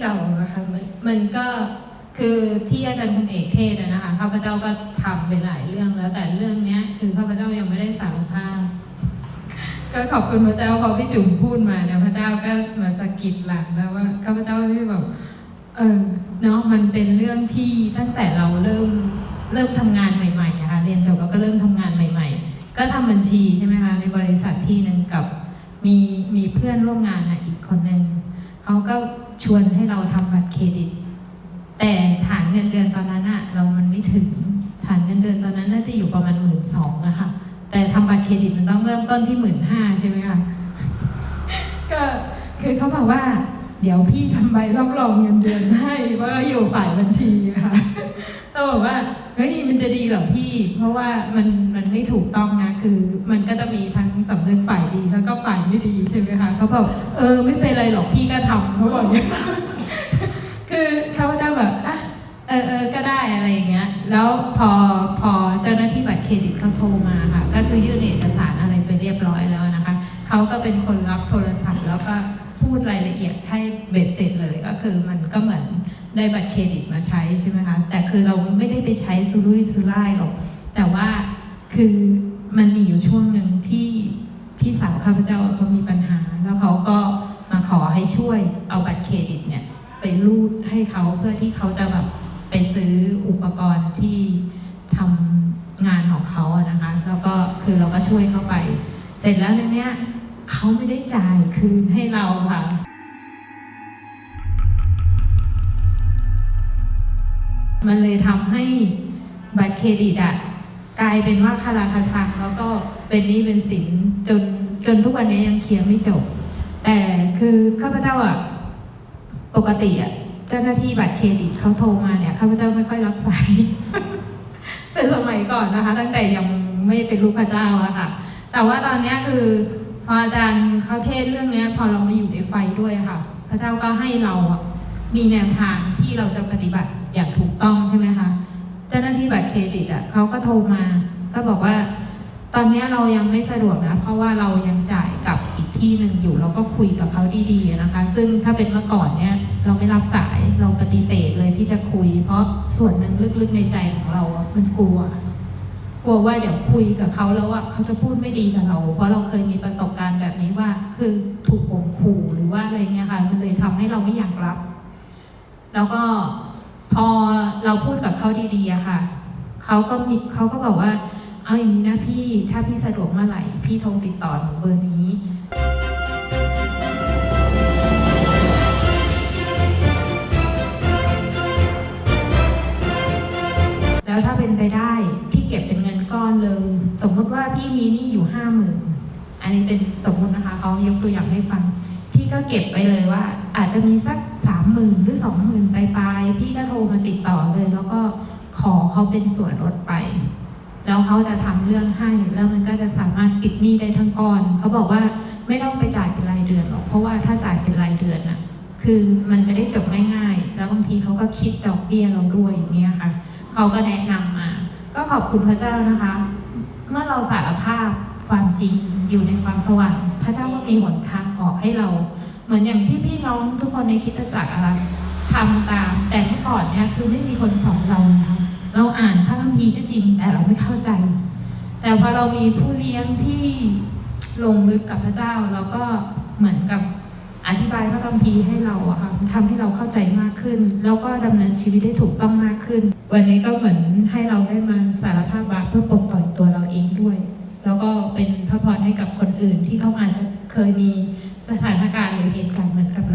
เก่าอะค่ะมันมันก็คือที่อาจารย์คุณเอกเทศน์อะนะคะข้าพเจ้าก็ทำไปหลายเรื่องแล้ว แต่เรื่องเนี้ย คือข้าพเจ้ายังไม่ได้สารภาพก็ขอบคุณพระเจ้าพอพี่จุ๋มพูดมาเนี่ยพระเจ้าก็มาสะกิดหลังแล้วว่าข้าพเจ้าที่แบบเออเนาะมันเป็นเรื่องที่ตั้งแต่เราเริ่มเริ่มทำงานใหม่ๆอะคะเรียนจบแล้วก็เริ่มทำงานใหม่ ๆ ก็ทำบัญชีใช่ไหมคะในบริษัทที่นึ่งกับมีมีเพื่อนร่วมงานอะอีกคนหนึ่งเขาก็ ชวนให้เราทำบัตรเครดิต แต่ฐานเงินเดือนตอนนั้นอะเรามันไม่ถึงฐานเงินเดือนตอนนั้นน่าจะอยู่ประมาณหมื่นสองอะค่ะแต่ทำบัตรเครดิตมันต้องเริ่มต้นที่หมื่นห้าใช่ไหมคะก็คือเขาบอกว่าเดี๋ยวพี่ทำใบรับรองเงินเดือนให้เพราะเราอยู่ฝ่ายบัญชีค่ะเราบอกว่าเฮ้ยมันจะดีเหรอพี่ เพราะว่ามันมันไม่ถูกต้องนะคือ มันก็จะมีทั้งสำนึกฝ่ายดีแล้วก็ฝ่ายไม่ดีใช่ไหมคะเขาบอกเออไม่เป็นไรหรอกพี่ก็ทำเขาบอกอย่างนี้คือเขาจะแบบอะเออเออก็ได้อะไรอย่างเงี้ย แล้วพอพอเจ้าหน้าที่บัตรเครดิตเขาโทรมาค่ะ ก็คือยื่นเอกสารอะไรไปเรียบร้อยแล้วนะคะเขาก็เป็นคนรับโทรศัพท์ แล้วก็พูดรายละเอียดให้เบ็ดเสร็จเลยก็คือมันก็เหมือน ได้บัตรเครดิตมาใช้ใช่ไหมคะ แต่คือเราไม่ได้ไปใช้ซุรุ่ยซุร่ายหรอก แต่ว่าคือมันมีอยู่ช่วงหนึ่งที่พี่สาวข้าพเจ้าเขามีปัญหา แล้วเขาก็มาขอให้ช่วยเอาบัตรเครดิตเนี่ยไปรูดให้เขาเพื่อที่เขาจะแบบไปซื้ออุปกรณ์ที่ทำงานของเขาอะนะคะ แล้วก็คือเราก็ช่วยเขาไป เสร็จแล้วในเนี้ยเขาไม่ได้จ่ายคืนให้เราค่ะ มันเลยทำให้บัตรเครดิตอะกลายเป็นว่าคาราคาซังแล้วก็เป็นนี้เป็นสินจนจนทุกวันนี้ยังเคลียร์ไม่จบ แต่คือข้าพเจ้าอะปกติอะเจ้าหน้าที่บัตรเครดิตเขาโทรมาเนี่ยข้าพเจ้าไม่ค่อยรับสายเป็นสมัยก่อนนะคะ ตั้งแต่ยังไม่เป็นลูกพระเจ้าอะค่ะ แต่ว่าตอนนี้คือพออาจารย์เขาเทศเรื่องนี้พอเรามาอยู่ในไฟด้วยค่ะ พระเจ้าก็ให้เราอะมีแนวทางที่เราจะปฏิบัติ รเครดิตอะเขาก็โทรมา ก็บอกว่า ตอนนี้เรายังไม่สะดวกนะ เพราะว่าเรายังจ่ายกับอีกที่หนึ่งอยู่เราก็คุยกับเขาดีๆนะคะ ซึ่งถ้าเป็นเมื่อก่อนเนี่ย เราไม่รับสายเราปฏิเสธเลยที่จะคุย เพราะส่วนหนึ่งลึกๆในใจของเราอะมันกลัวกลัวว่าเดี๋ยวคุยกับเขาแล้วว่าเขาจะพูดไม่ดีกับเรา เพราะเราเคยมีประสบการณ์แบบนี้ว่า คือถูกข่มขู่หรือว่าอะไรเงี้ยค่ะ มันเลยทำให้เราไม่อยากรับ แล้วก็พอเราพูดกับเขาดีๆอะค่ะ เขาก็มีเขาก็บอกว่าเอาอย่างนี้นะพี่ถ้าพี่สะดวกเมื่อไหร่พี่โทรติดต่อหนูเบอร์นี้แล้วถ้าเป็นไปได้พี่เก็บเป็นเงินก้อนเลย สมมติว่าพี่มีหนี้อยู่ห้าหมื่นอันนี้เป็นสมมตินะคะเขายกตัวอย่างให้ฟัง พี่ก็เก็บไปเลยว่า อาจจะมีสักสามหมื่นหรือสองหมื่นปลายๆพี่ก็โทรมาติดต่อเลย แล้วก็ ขอเขาเป็นส่วนลดไป แล้วเขาจะทำเรื่องให้ แล้วมันก็จะสามารถปิดหนี้ได้ทั้งก้อน เขาบอกว่าไม่ต้องไปจ่ายเป็นรายเดือนหรอก เพราะว่าถ้าจ่ายเป็นรายเดือนน่ะคือมันไม่ได้จบง่ายๆ แล้วบางทีเขาก็คิดดอกเบี้ยเราด้วยอย่างเงี้ยค่ะ เขาก็แนะนำมา ก็ขอบคุณพระเจ้านะคะ เมื่อเราสารภาพความจริงอยู่ในความสว่าง พระเจ้าก็มีหนทางออกให้เรา เหมือนอย่างที่พี่น้องทุกคนในคิดจักรทำตาม แต่เมื่อก่อนเนี่ยคือไม่มีคนสอนเรานะคะ เราอ่านพระคัมภีร์ก็จริง แต่เราไม่เข้าใจ แต่พอเรามีผู้เลี้ยงที่ลงลึกกับพระเจ้าเราก็เหมือนกับอธิบายพระคัมภีร์ให้เราอะค่ะทำให้เราเข้าใจมากขึ้น แล้วก็ดำเนินชีวิตได้ถูกต้องมากขึ้น วันนี้ก็เหมือนให้เราได้มาสารภาพบาปเพื่อปลดปล่อยตัวเราเองด้วย แล้วก็เป็นพระพรให้กับคนอื่นที่เขาอาจจะเคยมีสถานการณ์หรือเหตุการณ์เหมือนกัน